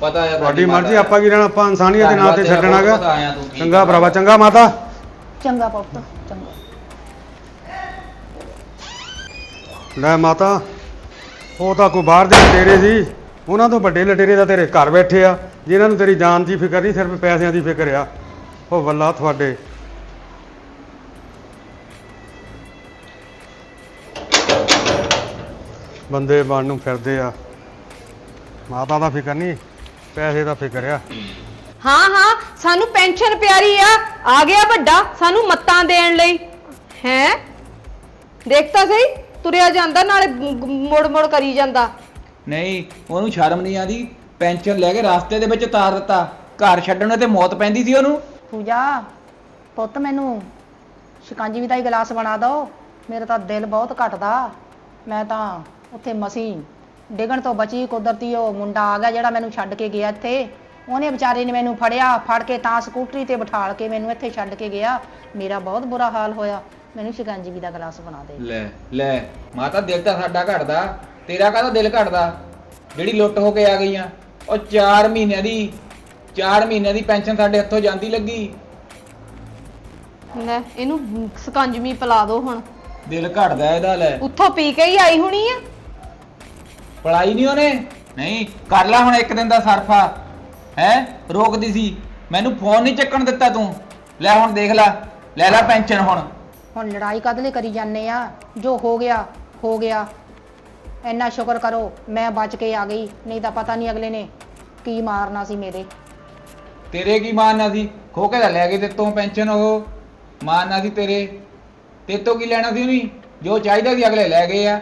ਪਤਾ ਆ ਤੁਹਾਡੀ ਮਰਜ਼ੀ। ਆਪਾਂ ਕੀ ਲੈਣਾ ਆਪਾਂ ਇਨਸਾਨੀਅਤ ਦੇ ਨਾਂ ਤੇ ਧੰਨਵਾਦ ਛੱਡਣ ਆ ਤੇਰਾ ਬਹੁਤ ਆਇਆ ਗਿਆ ਤੂੰ, ਠੀਕ ਚੰਗਾ। ਭਰਾਵਾ ਚੰਗਾ ਮਾਤਾ। ਚੰਗਾ ਪੁੱਤ ਚੰਗਾ। ਲੈ ਮਾਤਾ ਉਹ ਤਾਂ ਕੋਈ ਬਾਹਰ ਦੇ ਲਟੇਰੇ ਸੀ। ਉਹਨਾਂ ਤੋਂ ਵੱਡੇ ਲਟੇਰੇ ਤਾਂ ਤੇਰੇ ਘਰ ਬੈਠੇ ਆ। ਜਿਨ੍ਹਾਂ ਨੂੰ ਤੇਰੀ ਜਾਨ ਦੀ ਫਿਕਰ ਨਹੀਂ ਸਿਰਫ ਪੈਸਿਆਂ ਦੀ ਫਿਕਰ ਆ। ਉਹ ਵੱਲਾ ਤੁਹਾਡੇ। ਬੰਦੇ ਬਣ ਨੂੰ ਫਿਰਦੇ ਆ। ਮਾਤਾ ਦਾ ਫਿਕਰ ਨਹੀਂ ਪੈਸੇ ਦਾ ਫਿਕਰ ਆ। ਹਾਂ ਹਾਂ ਸਾਨੂੰ ਪੈਨਸ਼ਨ ਪਿਆਰੀ ਆ। ਆ ਗਿਆ ਵੱਡਾ ਸਾਨੂੰ ਮੱਤਾਂ ਦੇਣ ਲਈ। ਹੈ? ਦੇਖਤਾ ਸਹੀ ਤੁਰਿਆ ਜਾਂਦਾ ਨਾਲੇ ਮੋੜ ਮੋੜ ਕਰੀ ਜਾਂਦਾ। ਨਹੀਂ ਉਹਨੂੰ ਸ਼ਰਮ ਨਹੀਂ ਆਦੀ ਪੈਨਸ਼ਨ ਲੈ ਕੇ ਰਾਸਤੇ ਦੇ ਵਿੱਚ ਉਤਾਰ ਦਿੱਤਾ। ਘਰ ਛੱਡਣ ਤੇ ਮੌਤ ਪੈਂਦੀ ਸੀ ਉਹਨੂੰ। ਪੂਜਾ, ਪੁੱਤ ਮੈਨੂੰ ਸ਼ਿਕੰਜਵੀ ਦਾ ਹੀ ਗਲਾਸ ਬਣਾ ਦਿਓ ਮੇਰਾ ਤਾਂ ਦਿਲ ਬਹੁਤ ਘਟਦਾ। ਮੈਂ ਤਾਂ ਉੱਥੇ ਮਸੀਂ ਡਿੱਗਣ ਤੋਂ ਬਚੀ ਕੁਦਰਤੀ ਉਹ ਮੁੰਡਾ ਆ ਗਿਆ ਜਿਹੜਾ ਮੈਨੂੰ ਛੱਡ ਕੇ ਗਿਆ ਇੱਥੇ। ਉਹਨੇ ਵਿਚਾਰੇ ਨੇ ਮੈਨੂੰ ਫੜਿਆ, ਫੜ ਕੇ ਤਾਂ ਸਕੂਟਰੀ ਤੇ ਬਿਠਾਲ ਕੇ ਮੈਨੂੰ ਇੱਥੇ ਛੱਡ ਕੇ ਗਿਆ। ਮੇਰਾ ਬਹੁਤ ਬੁਰਾ ਹਾਲ ਹੋਇਆ। ਮੈਨੂੰ ਸ਼ਿਕੰਜਵੀ ਦਾ ਗਲਾਸ ਬਣਾ ਦੇ। ਲੈ ਲੈ, ਮਾਤਾ, ਦਿਲ ਤਾਂ ਸਾਡਾ ਘਟਦਾ। ਤੇਰਾ ਕਾਹਦਾ ਦਿਲ ਘਟਦਾ? ਜਿਹੜੀ ਲੁੱਟ ਹੋ ਕੇ ਆ ਗਈਆਂ। ਉਹ 4 ਮਹੀਨਿਆਂ ਦੀ 4 ਮਹੀਨਿਆਂ ਦੀ ਪੈਨਸ਼ਨ ਸਾਡੇ ਹੱਥੋਂ ਜਾਂਦੀ ਲੱਗੀ। ਲੈ ਇਹਨੂੰ ਸਕੰਜਮੀ ਪਿਲਾ ਦਿਓ ਹੁਣ। ਦਿਲ ਘਟਦਾ ਇਹਦਾ ਲੈ। ਉੱਥੋਂ ਪੀ ਕੇ ਹੀ ਆਈ ਹੋਣੀ ਆ। ਪੜਾਈ ਨਹੀਂ ਉਹਨੇ? ਨਹੀਂ ਕਰ ਲੈ ਹੁਣ ਇੱਕ ਦਿਨ ਦਾ ਸਰਫਾ। ਹੈ? ਰੋਕਦੀ ਸੀ। ਮੈਨੂੰ ਫੋਨ ਨਹੀਂ ਚੱਕਣ ਦਿੱਤਾ ਤੂੰ। ਲੈ ਹੁਣ ਦੇਖ ਲੈ। ਲੈ ਲੈ ਪੈਨਸ਼ਨ ਹੁਣ। ਹੁਣ ਲੜਾਈ ਕਦ ਲਈ ਕਰੀ ਜਾਂਦੇ ਆ? ਜੋ ਹੋ ਗਿਆ ਹੋ ਗਿਆ। ਇੰਨਾ ਸ਼ੁਕਰ ਕਰੋ ਮੈਂ ਬਚ ਕੇ ਆ ਗਈ। ਨਹੀਂ ਤਾਂ ਪਤਾ ਨਹੀਂ ਅਗਲੇ ਨੇ ਕੀ ਮਾਰਨਾ ਸੀ ਮੇਰੇ। ਤੇਰੇ ਕੀ ਮਾਰਨਾ ਸੀ? ਖੋ ਕੇ ਤਾਂ ਲੈ ਗਏ ਤੇਤੋਂ ਪੈਨਸ਼ਨ ਉਹ। ਮਾਰਨਾ ਸੀ ਤੇਰੇ। ਤੇਤੋਂ ਕੀ ਲੈਣਾ ਸੀ ਉਹਨੇ? ਜੋ ਚਾਹੀਦਾ ਸੀ ਅਗਲੇ ਲੈ ਗਏ ਆ।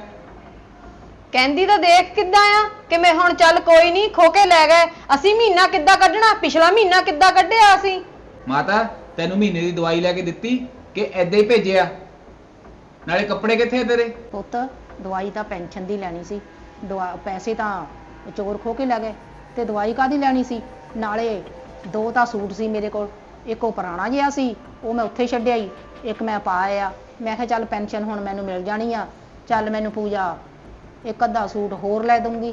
ਕਹਿੰਦੀ ਤਾਂ ਦੇਖ ਕਿੱਦਾਂ ਆ ਕਿ ਮੈਂ ਹੁਣ ਚੱਲ ਕੋਈ ਨਹੀਂ ਖੋ ਕੇ ਲੈ ਗਏ। ਅਸੀਂ ਮਹੀਨਾ ਕਿੱਦਾਂ ਕੱਢਣਾ? ਪਿਛਲਾ ਮਹੀਨਾ ਕਿੱਦਾਂ ਕੱਢਿਆ ਅਸੀਂ? ਮਾਤਾ ਤੈਨੂੰ ਮਹੀਨੇ ਦੀ ਦਵਾਈ ਲੈ ਕੇ ਦਿੱਤੀ ਕਿ ਐਦਾਂ ਹੀ ਭੇਜਿਆ? ਨਾਲੇ ਕੱਪੜੇ ਕਿੱਥੇ ਆ ਤੇਰੇ? ਪੁੱਤ ਦਵਾਈ ਤਾਂ ਪੈਨਸ਼ਨ ਦੀ ਲੈਣੀ ਸੀ। ਦਵਾ ਪੈਸੇ ਤਾਂ ਚੋਰ ਖੋ ਕੇ ਲੈ ਗਏ। ਤੇ ਦਵਾਈ ਕਾਦੀ ਲੈਣੀ ਸੀ? ਨਾਲੇ ਦੋ ਤਾਂ ਸੂਟ ਸੀ ਮੇਰੇ ਕੋਲ ਇੱਕ ਉਹ ਪੁਰਾਣਾ ਜਿਹਾ ਸੀ ਉਹ ਮੈਂ ਉੱਥੇ ਛੱਡਿਆ ਹੀ ਇੱਕ ਮੈਂ ਪਾਇਆ ਮੈਂ ਕਿਹਾ ਚੱਲ ਪੈਨਸ਼ਨ ਹੁਣ ਮੈਨੂੰ ਮਿਲ ਜਾਣੀ ਆ ਚੱਲ ਮੈਨੂੰ ਪੂਜਾ ਇੱਕ ਅੱਧਾ ਸੂਟ ਹੋਰ ਲੈ ਦੂੰਗੀ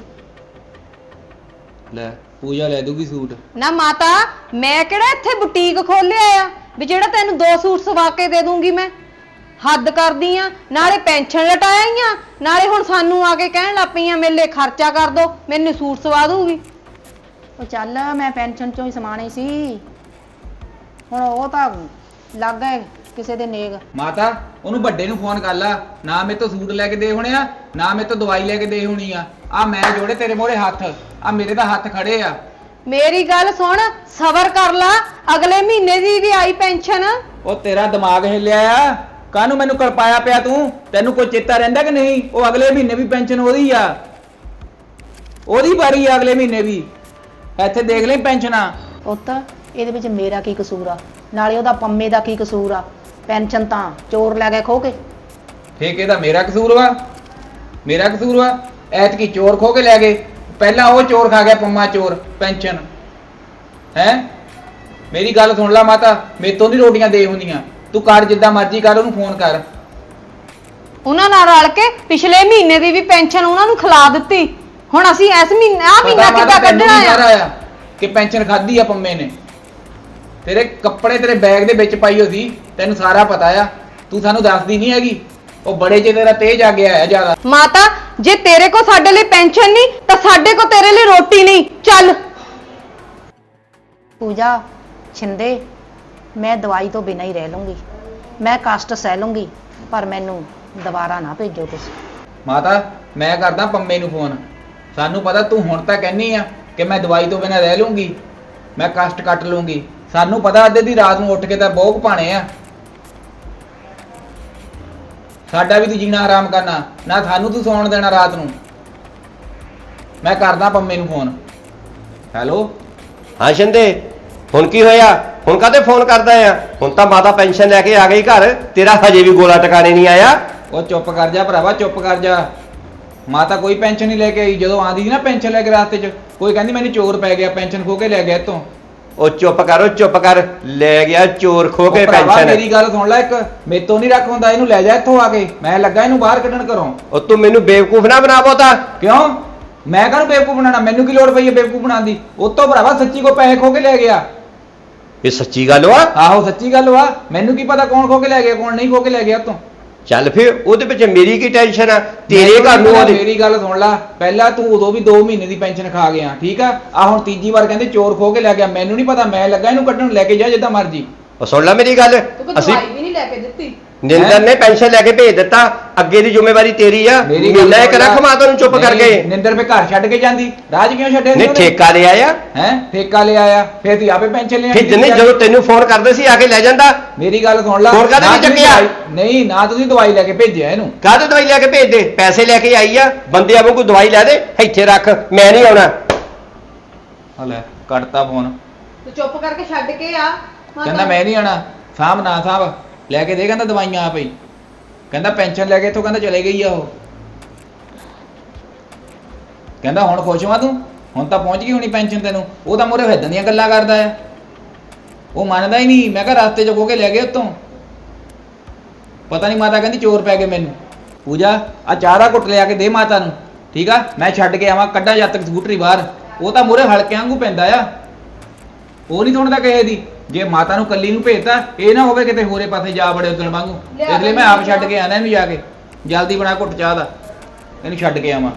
ਲੈ ਪੂਜਾ ਲੈ ਦੂਗੀ ਸੂਟ? ਨਾ ਮਾਤਾ ਮੈਂ ਕਿਹੜਾ ਇੱਥੇ ਬੁਟੀਕ ਖੋਲਿਆ ਆ? ਵੀ ਜਿਹੜਾ ਤੈਨੂੰ ਦੋ ਸੂਟ ਸਵਾ ਕੇ ਦੇ ਦੂੰਗੀ ਮੈਂ? ਹੱਦ ਕਰਦੀ ਆ ਨਾਲੇ ਪੈਨਸ਼ਨ ਲਟਾਈਆਂ ਨਾਲੇ ਹੁਣ ਸਾਨੂੰ ਆ ਕੇ ਕਹਿਣ ਲੱਗ ਪਈਆਂ ਮੇਲੇ ਖਰਚਾ ਕਰ ਦੋ ਮੈਨੂੰ ਸੂਟ ਸਵਾ ਦੂਗੀ ਉਹ ਚੱਲ ਮੈਂ ਪੈਨਸ਼ਨ ਚੋਂ ਹੀ ਸਮਾਣੇ ਸੀ। ਹੁਣ ਉਹ ਤਾਂ ਲੱਗ ਗਏ ਕਿਸੇ ਦੇ ਨੇਗ ਮਾਤਾ ਉਹਨੂੰ ਵੱਡੇ ਨੂੰ ਫੋਨ ਕਰ ਲਾ। ਨਾ ਮੇਰੇ ਤੋਂ ਸੂਟ ਲੈ ਕੇ ਦੇ ਹੋਣੇ ਆ ਨਾ ਮੇਰੇ ਤੋਂ ਦਵਾਈ ਲੈ ਕੇ ਦੇ ਹੋਣੀ ਆ। ਆ ਮੈਂ ਜੋੜੇ ਤੇਰੇ ਮੋੜੇ ਹੱਥ। ਆ ਮੇਰੇ ਤਾਂ ਹੱਥ ਖੜੇ ਆ। ਮੇਰੀ ਗੱਲ ਸੁਣ ਸਬਰ ਕਰ ਲਾ। ਅਗਲੇ ਮਹੀਨੇ ਦੀ ਵੀ ਆਈ ਪੈਨਸ਼ਨ। ਉਹ ਤੇਰਾ ਦਿਮਾਗ ਹਿੱਲਿਆ ਆ। ਕਾਹਨੂੰ ਮੈਨੂੰ ਕਲਪਾਇਆ ਪਿਆ ਤੂੰ। ਤੈਨੂੰ ਕੋਈ ਚੇਤਾ ਰਹਿੰਦਾ ਕਿ ਨਹੀਂ? ਉਹ ਅਗਲੇ ਮਹੀਨੇ ਵੀ ਪੈਨਸ਼ਨ ਉਹਦੀ ਆ। ਉਹਦੀ ਵਾਰੀ ਆ ਅਗਲੇ ਮਹੀਨੇ ਵੀ। ਇੱਥੇ ਦੇਖ ਲੈ ਪੈਨਸ਼ਨਾਂ ਪੁੱਤ ਇਹਦੇ ਵਿੱਚ ਮੇਰਾ ਕੀ ਕਸੂਰ ਆ? ਨਾਲੇ ਉਹਦਾ ਪੰਮੇ ਦਾ ਕੀ ਕਸੂਰ ਆ? ਪੈਨਸ਼ਨ ਤਾਂ ਚੋਰ ਲੈ ਗਏ ਖੋ ਕੇ। ਠੀਕ ਇਹਦਾ ਮੇਰਾ ਕਸੂਰ ਵਾ। ਮੇਰਾ ਕਸੂਰ ਵਾ ਐਤਕੀ ਚੋਰ ਖੋ ਕੇ ਲੈ ਗਏ। ਪਹਿਲਾਂ ਉਹ ਚੋਰ ਖਾ ਗਿਆ ਪੰਮਾ ਚੋਰ ਪੈਨਸ਼ਨ। ਹੈ? ਮੇਰੀ ਗੱਲ ਸੁਣ ਲੈ ਮਾਤਾ ਮੇਤੋਂ ਨਹੀਂ ਰੋਟੀਆਂ ਦੇ ਹੁੰਦੀਆਂ। ਤੂੰ ਕਰ ਜਿੱਦਾਂ ਮਰਜ਼ੀ ਕਰ ਉਹਨੂੰ ਫੋਨ ਕਰ। ਉਹਨਾਂ ਨਾਲ ਰਲ ਕੇ ਪਿਛਲੇ ਮਹੀਨੇ ਦੀ ਵੀ ਪੈਨਸ਼ਨ ਉਹਨਾਂ ਨੂੰ ਖਿਲਾ ਦਿੱਤੀ। ਹੁਣ ਅਸੀਂ ਇਸ ਮਹੀਨੇ ਆ ਮਹੀਨਾ ਕਿੱਦਾਂ ਕੱਢਣਾ ਆ? ਕਿ ਪੈਨਸ਼ਨ ਖਾਧੀ ਆ ਪੰਮੇ ਨੇ। ਤੇਰੇ ਕੱਪੜੇ ਤੇਰੇ ਬੈਗ ਦੇ ਵਿੱਚ ਪਾਈ ਸੀ ਤੈਨੂੰ ਸਾਰਾ ਪਤਾ ਆ। ਤੂੰ ਸਾਨੂੰ ਦੱਸਦੀ ਨਹੀਂ ਹੈਗੀ। ਉਹ ਬੜੇ ਜੇ ਤੇਰਾ ਤੇਜ ਆ ਗਿਆ ਹੈ ਜ਼ਿਆਦਾ। ਮਾਤਾ ਜੇ ਤੇਰੇ ਕੋ ਸਾਡੇ ਲਈ ਪੈਨਸ਼ਨ ਨਹੀਂ ਤਾਂ ਸਾਡੇ ਕੋ ਤੇਰੇ ਲਈ ਰੋਟੀ ਨਹੀਂ। ਚੱਲ। ਪੂਜਾ ਛਿੰਦੇ ਮੈਂ ਦਵਾਈ ਤੋਂ ਬਿਨਾਂ ਹੀ ਰਹਿ ਲੂੰਗੀ ਮੈਂ ਕਸ਼ਟ ਸਹਿ ਲੂੰਗੀ ਪਰ ਮੈਨੂੰ ਦੁਬਾਰਾ ਨਾ ਭੇਜੋ ਤੁਸੀਂ ਮਾਤਾ ਮੈਂ ਕਰਦਾ ਪੰਮੇ ਨੂੰ ਫੋਨ। ਸਾਨੂੰ ਪਤਾ ਤੂੰ ਹੁਣ ਤਾਂ ਕਹਿਨੀ ਆ ਕਿ ਮੈਂ ਦਵਾਈ ਤੋਂ ਬਿਨਾਂ ਰਹਿ ਲੂੰਗੀ ਮੈਂ ਕਸ਼ਟ ਕੱਟ ਲੂੰਗੀ। ਸਾਨੂੰ ਪਤਾ ਅੱਧੇ ਦੀ ਰਾਤ ਨੂੰ ਉੱਠ ਕੇ ਤਾਂ ਬੋਗ ਪਾਣੇ ਆ। ਸਾਡਾ ਵੀ ਤੂੰ ਜੀਣਾ ਆਰਾਮ ਕਰਨਾ ਨਾ ਸਾਨੂੰ ਤੂੰ ਸੌਣ ਦੇਣਾ ਰਾਤ ਨੂੰ। ਮੈਂ ਕਰਦਾ ਪੰਮੇ ਨੂੰ ਫੋਨ। ਹੈਲੋ? ਹਾਂ ਸ਼ਿੰਦੇ ਹੁਣ ਕੀ ਹੋਇਆ? ਹੁਣ ਕਾਤੇ ਫੋਨ ਕਰਦਾ ਆ? ਹੁਣ ਤਾਂ ਮਾਤਾ ਪੈਨਸ਼ਨ ਲੈ ਕੇ ਆ ਗਈ ਘਰ ਤੇਰਾ ਹਜੇ ਵੀ ਗੋਲਾ ਟਿਕਾਣੇ ਨਹੀਂ ਆਇਆ। ਉਹ ਚੁੱਪ ਕਰ ਜਾ ਭਰਾਵਾ ਚੁੱਪ ਕਰ ਜਾ। ਮਾਤਾ ਕੋਈ ਪੈਨਸ਼ਨ ਨਹੀਂ ਲੈ ਕੇ ਆਈ ਜਦੋਂ ਆਂਦੀ ਸੀ ਨਾ ਪੈਨਸ਼ਨ ਲੈ ਕੇ ਰਾਸਤੇ 'ਚ ਕੋਈ ਕਹਿੰਦੀ ਮੈਨੂੰ ਚੋਰ ਪੈ ਗਿਆ ਪੈਨਸ਼ਨ ਖੋ ਕੇ ਲੈ ਗਿਆ ਇੱਥੋਂ। ਉਹ ਚੁੱਪ ਕਰੋ ਚੁੱਪ ਕਰ ਲੈ ਗਿਆ ਚੋਰ ਖੋ ਕੇ ਉਹ ਭਰਾਵਾ ਪੈਨਸ਼ਨ। ਮੇਰੀ ਗੱਲ ਸੁਣ ਲੈ ਇੱਕ ਮੇਤੋਂ ਨਹੀਂ ਰੱਖ ਹੁੰਦਾ ਇਹਨੂੰ ਲੈ ਜਾ ਇੱਥੋਂ ਆ ਕੇ। ਮੈਂ ਲੱਗਾ ਇਹਨੂੰ ਬਾਹਰ ਕੱਢਣ ਘਰੋਂ। ਉਹ ਤੂੰ ਮੈਨੂੰ ਬੇਵਕੂਫ ਨਾ ਬਣਾ ਬੋਤਾ ਕਿਉਂ? ਮੈਂ ਕਾਹਨੂੰ ਬੇਵਕੂਫ ਬਣਾਉਣਾ? ਮੈਨੂੰ ਕੀ ਲੋੜ ਪਈ ਹੈ ਬੇਵਕੂਫ ਬਣਾਉਣ ਦੀ? ਉਹ ਤੋਂ ਭਰਾਵਾ ਸੱਚੀ ਕੋ ਪੈਸੇ ਖੋ ਕੇ ਲੈ ਗਿਆ। ਇਹ ਸੱਚੀ ਗੱਲ ਵਾ? ਆਹੋ ਸੱਚੀ ਗੱਲ ਵਾ। ਮੈਨੂੰ ਕੀ ਪਤਾ ਕੌਣ ਖੋ ਕੇ ਲੈ ਗਿਆ ਕੌਣ ਨਹੀਂ ਖੋ ਕੇ ਲੈ ਗਿਆ ਉਤੋਂ ਚੱਲ ਫਿਰ ਉਹਦੇ ਵਿੱਚ ਮੇਰੀ ਕੀ ਟੈਨਸ਼ਨ ਆ? ਤੇਰੇ ਘਰ ਨੂੰ ਉਹਦੀ ਮੇਰੀ ਗੱਲ ਸੁਣ ਲੈ ਪਹਿਲਾਂ ਤੂੰ ਉਦੋਂ ਵੀ 2 ਮਹੀਨੇ ਦੀ ਪੈਨਸ਼ਨ ਖਾ ਗਿਆ ਠੀਕ ਆ? ਆ ਹੁਣ ਤੀਜੀ ਵਾਰ ਕਹਿੰਦੇ ਚੋਰ ਖੋ ਕੇ ਲੈ ਗਿਆ ਮੈਨੂੰ ਨਹੀਂ ਪਤਾ ਮੈਂ ਲੱਗਾ ਇਹਨੂੰ ਕੱਢਣ ਲੈ ਕੇ ਜਾ ਜਿੱਦਾਂ ਮਰਜ਼ੀ। ਉਹ ਸੁਣ ਲੈ ਮੇਰੀ ਗੱਲ ਅਸੀਂ ਵੀ ਨਹੀਂ ਲੈ ਕੇ ਦਿੱਤੀ? ਨਿੰਦਰ ਨੇ ਪੈਨਸ਼ਨ ਲੈ ਕੇ ਭੇਜ ਦਿੱਤਾ ਅੱਗੇ ਦੀ ਜ਼ਿੰਮੇਵਾਰੀ ਤੇਰੀ ਆ। ਮੇਰੀ ਗੱਲ ਮਹੀਨਾ ਇੱਕ ਸੁਣ ਲੈ। ਰੱਖ ਮਾਤਾ ਨੂੰ ਚੁੱਪ ਨਹੀਂ, ਕਰਕੇ। ਨਿੰਦਰ ਪੇ ਘਰ ਛੱਡ ਕੇ ਜਾਂਦੀ। ਰਾਜ ਕਿਉਂ ਛੱਡਿਆ ਨਹੀਂ ਠੇਕਾ ਲਿਆ ਆ ਹੈ? ਠੇਕਾ ਲਿਆ ਆ ਫੇਰ ਤੀ ਆਪੇ ਪੈਨਸ਼ਨ ਲੈ ਫਿਰ ਜਿੰਨੇ ਜਦੋਂ ਤੈਨੂੰ ਫੋਨ ਕਰਦੇ ਸੀ ਆ ਕੇ ਲੈ ਜਾਂਦਾ। ਮੇਰੀ ਗੱਲ ਸੁਣ ਲੈ। ਹੋਰ ਕਾਹਦੇ ਨਾ ਵਿੱਚ ਤੁਸੀਂ ਚੱਕਿਆ? ਦਵਾਈ- ਨਹੀਂ ਨਾ ਤੁਸੀਂ ਦਵਾਈ ਲੈ ਕੇ ਭੇਜਿਆ ਇਹਨੂੰ। ਕਾਹਦੇ ਦਵਾਈ ਲੈ ਕੇ ਭੇਜ ਦੇ? ਪੈਸੇ ਲੈ ਕੇ ਆਈ ਆ। ਬੰਦਿਆਂ ਵਾਂਗੂ ਦਵਾਈ ਲੈ ਦੇ। ਇੱਥੇ ਰੱਖ। ਮੈਂ ਨਹੀਂ ਆਉਣਾ। ਹਲੇ ਕੱਟਤਾ ਫੋਨ। ਤੂੰ ਚੁੱਪ ਕਰਕੇ ਛੱਡ ਕੇ ਆ। ਕਹਿੰਦਾ ਮੈਂ ਨਹੀਂ ਆਣਾ ਸਾਹਬ ਨਾ ਸਾਹਬ ਲੈ ਕੇ ਦੇ, ਕਹਿੰਦਾ ਦਵਾਈਆਂ ਆਪੇ ਹੀ। ਕਹਿੰਦਾ ਪੈਨਸ਼ਨ ਲੈ ਕੇ ਇੱਥੋਂ ਕਹਿੰਦਾ ਚਲੇ ਗਈ ਆ ਉਹ। ਕਹਿੰਦਾ ਹੁਣ ਖੁਸ਼ ਵਾਂ ਤੂੰ? ਹੁਣ ਤਾਂ ਪਹੁੰਚ ਗਈ ਹੋਣੀ ਪੈਨਸ਼ਨ ਤੈਨੂੰ। ਉਹ ਤਾਂ ਮੋਰੇ ਫਿਰਦਨ ਦੀਆਂ ਗੱਲਾਂ ਕਰਦਾ ਆ। ਉਹ ਮੰਨਦਾ ਹੀ ਨਹੀਂ। ਮੈਂ ਕਿਹਾ ਰਸਤੇ 'ਚ ਖੋ ਕੇ ਲੈ ਗਏ ਉੱਤੋਂ। ਪਤਾ ਨਹੀਂ ਮਾਤਾ ਕਹਿੰਦੀ ਚੋਰ ਪੈ ਗਏ ਮੈਨੂੰ। ਪੂਜਾ ਆ ਚਾਰਾ ਘੁੱਟ ਲਿਆ ਕੇ ਦੇ ਮਾਤਾ ਨੂੰ। ਠੀਕ ਆ? ਮੈਂ ਛੱਡ ਕੇ ਆਵਾਂ, ਕੱਢਾਂ ਜਦ ਤੱਕ ਸਕੂਟਰੀ ਬਾਹਰ। ਉਹ ਤਾਂ ਮੋਰੇ ਹਲਕੇ ਵਾਂਗੂ ਪੈਂਦਾ ਆ। ਉਹ ਨਹੀਂ ਸੁਣਦਾ ਕਿਸੇ ਦੀ। ਜੇ ਮਾਤਾ ਨੂੰ ਕੱਲੀ ਨੂੰ ਭੇਜਤਾ ਇਹ ਨਾ ਹੋਵੇ ਕਿਤੇ ਹੋਰੇ ਪਾਸੇ ਜਾ ਬੜੇ ਉਦਣ ਵਾਂਗੂ। ਇਸ ਲਈ ਮੈਂ ਆਪ ਛੱਡ ਕੇ ਆਣਾ ਇਹਨੂੰ ਜਾ ਕੇ। ਜਲਦੀ ਬਣਾ ਘੁੱਟ ਚਾਹ ਦਾ। ਇਹਨੂੰ ਛੱਡ ਕੇ ਆਵਾਂ।